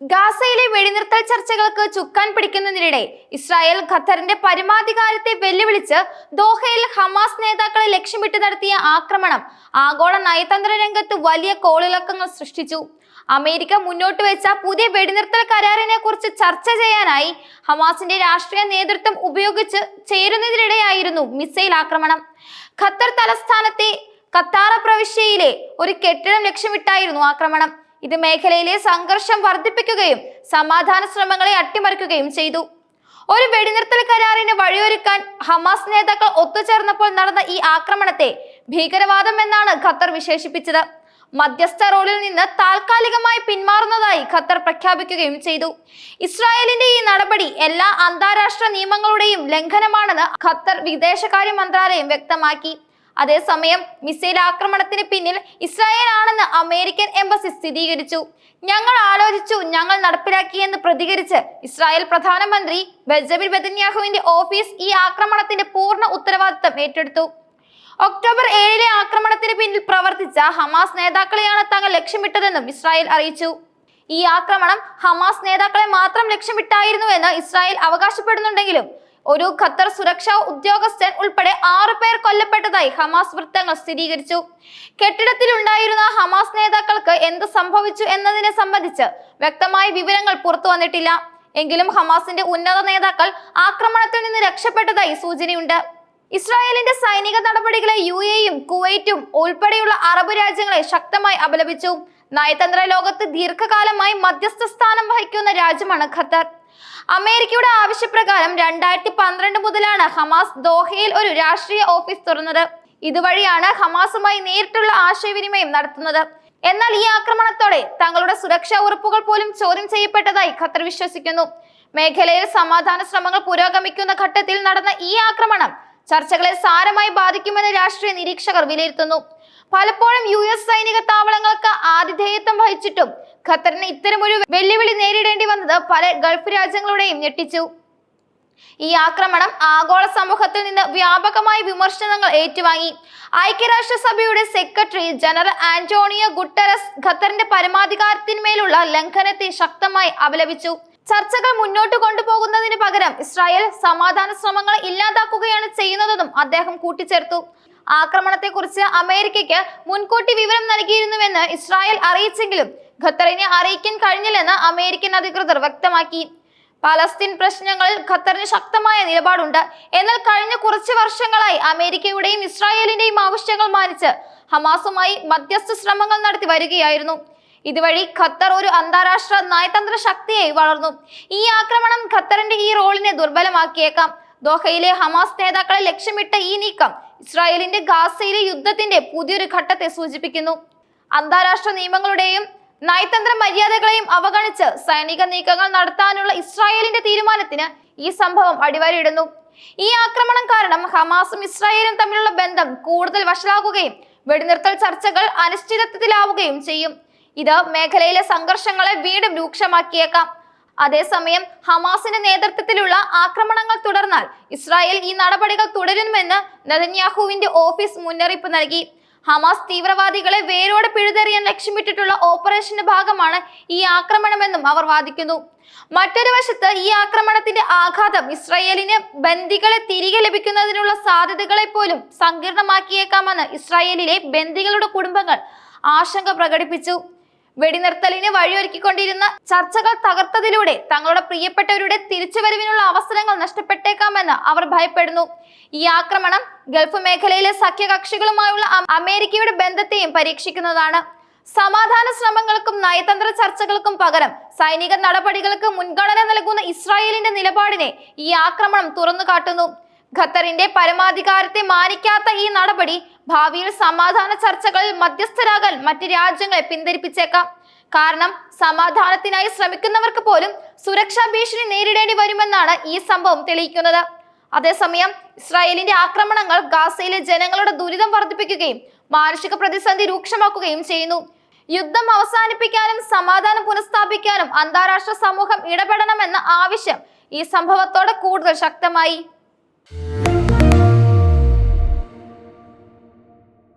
ഗാസയിലെ വെടിനിർത്തൽ ചർച്ചകൾക്ക് ചുക്കാൻ പിടിക്കുന്നതിനിടെ ഇസ്രായേൽ ഖത്തറിന്റെ പരമാധികാരത്തെ വെല്ലുവിളിച്ച് ദോഹയിൽ ഹമാസ് നേതാക്കളെ ലക്ഷ്യമിട്ട് നടത്തിയ ആക്രമണം ആഗോള നയതന്ത്ര രംഗത്ത് വലിയ കോളിളക്കങ്ങൾ സൃഷ്ടിച്ചു. അമേരിക്ക മുന്നോട്ട് വെച്ച പുതിയ വെടിനിർത്തൽ കരാറിനെ കുറിച്ച് ചർച്ച ചെയ്യാനായി ഹമാസിന്റെ രാഷ്ട്രീയ നേതൃത്വം ഉപയോഗിച്ച് ചേരുന്നതിനിടെയായിരുന്നു മിസൈൽ ആക്രമണം. ഖത്തർ തലസ്ഥാനത്തെ കത്താറ പ്രവിശ്യയിലെ ഒരു കെട്ടിടം ലക്ഷ്യമിട്ടായിരുന്നു ആക്രമണം. ഇത് മേഖലയിലെ സംഘർഷം വർദ്ധിപ്പിക്കുകയും സമാധാന ശ്രമങ്ങളെ അട്ടിമറിക്കുകയും ചെയ്തു. ഒരു വെടിനിർത്തൽ കരാറിന് വഴിയൊരുക്കാൻ ഹമാസ് നേതാക്കൾ ഒത്തുചേർന്നപ്പോൾ നടന്ന ഈ ആക്രമണത്തെ ഭീകരവാദം എന്നാണ് ഖത്തർ വിശേഷിപ്പിച്ചത്. മധ്യസ്ഥ റോളിൽ നിന്ന് താൽക്കാലികമായി പിന്മാറുന്നതായി ഖത്തർ പ്രഖ്യാപിക്കുകയും ചെയ്തു. ഇസ്രായേലിന്റെ ഈ നടപടി എല്ലാ അന്താരാഷ്ട്ര നിയമങ്ങളുടെയും ലംഘനമാണെന്ന് ഖത്തർ വിദേശകാര്യ മന്ത്രാലയം വ്യക്തമാക്കി. അതേസമയം മിസൈൽ ആക്രമണത്തിന് പിന്നിൽ ഇസ്രായേൽ ആണെന്ന് അമേരിക്കൻ എംബസി സ്ഥിരീകരിച്ചു. ഞങ്ങൾ ആലോചിച്ചു ഞങ്ങൾ നടപ്പിലാക്കിയെന്ന് പ്രതികരിച്ച് ഇസ്രായേൽ പ്രധാനമന്ത്രി ബെഞ്ചമിൻ ബെതന്യാഹുവിന്റെ ഓഫീസ് ഈ ആക്രമണത്തിന്റെ പൂർണ ഉത്തരവാദിത്തം ഏറ്റെടുത്തു. ഒക്ടോബർ ഏഴിലെ ആക്രമണത്തിന് പിന്നിൽ പ്രവർത്തിച്ച ഹമാസ് നേതാക്കളെയാണ് തങ്ങൾ ലക്ഷ്യമിട്ടതെന്നും ഇസ്രായേൽ അറിയിച്ചു. ഈ ആക്രമണം ഹമാസ് നേതാക്കളെ മാത്രം ലക്ഷ്യമിട്ടായിരുന്നുവെന്ന് ഇസ്രായേൽ അവകാശപ്പെടുന്നുണ്ടെങ്കിലും ഒരു ഖത്തർ സുരക്ഷാ ഉദ്യോഗസ്ഥൻ ഉൾപ്പെടെ ആറു പേർ കൊല്ലപ്പെട്ടതായി ഹമാസ് വൃത്തങ്ങൾ സ്ഥിരീകരിച്ചു. കെട്ടിടത്തിലുണ്ടായിരുന്ന ഹമാസ് നേതാക്കൾക്ക് എന്ത് സംഭവിച്ചു എന്നതിനെ സംബന്ധിച്ച് വ്യക്തമായ വിവരങ്ങൾ പുറത്തു വന്നിട്ടില്ല. എങ്കിലും ഹമാസിന്റെ ഉന്നത നേതാക്കൾ ആക്രമണത്തിൽ നിന്ന് രക്ഷപ്പെട്ടതായി സൂചനയുണ്ട്. ഇസ്രായേലിന്റെ സൈനിക നടപടികളെ യു എയും കുവൈറ്റും ഉൾപ്പെടെയുള്ള അറബ് രാജ്യങ്ങളെ ശക്തമായി അപലപിച്ചു. നയതന്ത്ര ലോകത്ത് ദീർഘകാലമായി മധ്യസ്ഥ സ്ഥാനം വഹിക്കുന്ന രാജ്യമാണ് ഖത്തർ. അമേരിക്കയുടെ ആവശ്യപ്രകാരം രണ്ടായിരത്തി പന്ത്രണ്ട് മുതലാണ് ഹമാസ് ദോഹയിൽ ഒരു രാഷ്ട്രീയ ഓഫീസ് തുറന്നത്. ഇതുവഴിയാണ് ഹമാസുമായി നേരിട്ടുള്ള ആശയവിനിമയം നടത്തുന്നത്. എന്നാൽ ഈ ആക്രമണത്തോടെ തങ്ങളുടെ സുരക്ഷാ ഉറപ്പുകൾ പോലും ചോദ്യം ചെയ്യപ്പെട്ടതായി ഖത്തർ വിശ്വസിക്കുന്നു. മേഖലയിൽ സമാധാന ശ്രമങ്ങൾ പുരോഗമിക്കുന്ന ഘട്ടത്തിൽ നടന്ന ഈ ആക്രമണം ചർച്ചകളെ സാരമായി ബാധിക്കുമെന്ന് രാഷ്ട്രീയ നിരീക്ഷകർ വിലയിരുത്തുന്നു. പലപ്പോഴും യു എസ് സൈനിക താവളങ്ങൾക്ക് ആതിഥേയത്വം വഹിച്ചിട്ടും ഖത്തറിന് ഇത്തരമൊരു വെല്ലുവിളി നേരിടേണ്ടി വന്നത് പല ഗൾഫ് രാജ്യങ്ങളുടെയും ഞെട്ടിച്ചു. ഈ ആക്രമണം ആഗോള സമൂഹത്തിൽ നിന്ന് വ്യാപകമായ വിമർശനങ്ങൾ ഏറ്റുവാങ്ങി. ഐക്യരാഷ്ട്രസഭയുടെ സെക്രട്ടറി ജനറൽ ആന്റോണിയോ ഗുട്ടറസ് ഖത്തറിന്റെ പരമാധികാരത്തിന്മേലുള്ള ലംഘനത്തെ ശക്തമായി അപലപിച്ചു. ചർച്ചകൾ മുന്നോട്ട് കൊണ്ടുപോകുന്നതിന് പകരം ഇസ്രായേൽ സമാധാന ശ്രമങ്ങൾ ഇല്ലാതാക്കുകയാണ് ചെയ്യുന്നതെന്നും അദ്ദേഹം കൂട്ടിച്ചേർത്തു. ആക്രമണത്തെക്കുറിച്ച് അമേരിക്കയ്ക്ക് മുൻകൂട്ടി വിവരം നൽകിയിരുന്നുവെന്ന് ഇസ്രായേൽ അറിയിച്ചെങ്കിലും ഖത്തറിനെ അറിയിക്കാൻ കഴിഞ്ഞില്ലെന്ന് അമേരിക്കൻ അധികൃതർ വ്യക്തമാക്കി. പലസ്തീൻ പ്രശ്നങ്ങളിൽ ഖത്തറിന് ശക്തമായ നിലപാടുണ്ട്. എന്നാൽ കഴിഞ്ഞ കുറച്ച് വർഷങ്ങളായി അമേരിക്കയുടെയും ഇസ്രായേലിന്റെയും ആവശ്യങ്ങൾ മാനിച്ച് ഹമാസുമായി മധ്യസ്ഥ ശ്രമങ്ങൾ നടത്തി വരികയായിരുന്നു. ഇതുവഴി ഖത്തർ ഒരു അന്താരാഷ്ട്ര നയതന്ത്ര ശക്തിയായി വളർന്നു. ഈ ആക്രമണം ഖത്തറിന്റെ ഈ റോളിനെ ദുർബലമാക്കിയേക്കാം. ദോഹയിലെ ഹമാസ് നേതാക്കളെ ലക്ഷ്യമിട്ട ഈ നീക്കം ഇസ്രായേലിന്റെ ഗാസയിലെ യുദ്ധത്തിന്റെ പുതിയൊരു ഘട്ടത്തെ സൂചിപ്പിക്കുന്നു. അന്താരാഷ്ട്ര നിയമങ്ങളുടെയും നയതന്ത്ര മര്യാദകളെയും അവഗണിച്ച് സൈനിക നീക്കങ്ങൾ നടത്താനുള്ള ഇസ്രായേലിന്റെ തീരുമാനത്തിന് ഈ സംഭവം അടിവരയിടുന്നു. ഈ ആക്രമണം കാരണം ഹമാസും ഇസ്രായേലും തമ്മിലുള്ള ബന്ധം കൂടുതൽ വഷളാകുകയും വെടിനിർത്തൽ ചർച്ചകൾ അനിശ്ചിതത്വത്തിലാവുകയും ചെയ്യും. ഇത് മേഖലയിലെ സംഘർഷങ്ങളെ വീണ്ടും രൂക്ഷമാക്കിയേക്കാം. അതേസമയം ഹമാസിന്റെ നേതൃത്വത്തിലുള്ള ആക്രമണങ്ങൾ തുടർന്നാൽ ഇസ്രായേൽ ഈ നടപടികൾ തുടരുമെന്ന് നെതന്യാഹുവിന്റെ ഓഫീസ് മുന്നറിയിപ്പ് നൽകി. ഹമാസ് തീവ്രവാദികളെ വേരോടെ പിഴുതെറിയാൻ ലക്ഷ്യമിട്ടിട്ടുള്ള ഓപ്പറേഷന്റെ ഭാഗമാണ് ഈ ആക്രമണമെന്നും അവർ വാദിക്കുന്നു. മറ്റൊരു വശത്ത് ഈ ആക്രമണത്തിന്റെ ആഘാതം ഇസ്രായേലിന് ബന്ദികളെ തിരികെ ലഭിക്കുന്നതിനുള്ള സാധ്യതകളെ പോലും സങ്കീർണമാക്കിയേക്കാമെന്ന് ഇസ്രായേലിലെ ബന്ദികളുടെ കുടുംബങ്ങൾ ആശങ്ക പ്രകടിപ്പിച്ചു. വെടിനിർത്തലിന് വഴിയൊരുക്കിക്കൊണ്ടിരുന്ന ചർച്ചകൾ തകർത്തതിലൂടെ തങ്ങളുടെ പ്രിയപ്പെട്ടവരുടെ തിരിച്ചുവരവിനുള്ള അവസരങ്ങൾ നഷ്ടപ്പെട്ടേക്കാമെന്ന് അവർ ഭയപ്പെടുന്നു. ഈ ആക്രമണം ഗൾഫ് മേഖലയിലെ സഖ്യകക്ഷികളുമായുള്ള അമേരിക്കയുടെ ബന്ധത്തെയും പരീക്ഷിക്കുന്നതാണ്. സമാധാന ശ്രമങ്ങൾക്കും നയതന്ത്ര ചർച്ചകൾക്കും പകരം സൈനിക നടപടികൾക്ക് മുൻഗണന നൽകുന്ന ഇസ്രായേലിന്റെ നിലപാടിനെ ഈ ആക്രമണം തുറന്നു കാട്ടുന്നു ഖത്തറിന്റെ പരമാധികാരത്തെ മാനിക്കാത്ത ഈ നടപടി ഭാവിയിൽ സമാധാന ചർച്ചകളിൽ മധ്യസ്ഥരാകാൻ മറ്റ് രാജ്യങ്ങളെ പിന്തിരിപ്പിച്ചേക്കാം. കാരണം സമാധാനത്തിനായി ശ്രമിക്കുന്നവർക്ക് പോലും സുരക്ഷാ ഭീഷണി നേരിടേണ്ടി വരുമെന്നാണ് ഈ സംഭവം തെളിയിക്കുന്നത്. അതേസമയം ഇസ്രായേലിന്റെ ആക്രമണങ്ങൾ ഗാസയിലെ ജനങ്ങളുടെ ദുരിതം വർദ്ധിപ്പിക്കുകയും മാനുഷിക പ്രതിസന്ധി രൂക്ഷമാക്കുകയും ചെയ്യുന്നു. യുദ്ധം അവസാനിപ്പിക്കാനും സമാധാനം പുനഃസ്ഥാപിക്കാനും അന്താരാഷ്ട്ര സമൂഹം ഇടപെടണമെന്ന ആവശ്യം ഈ സംഭവത്തോടെ കൂടുതൽ ശക്തമായി.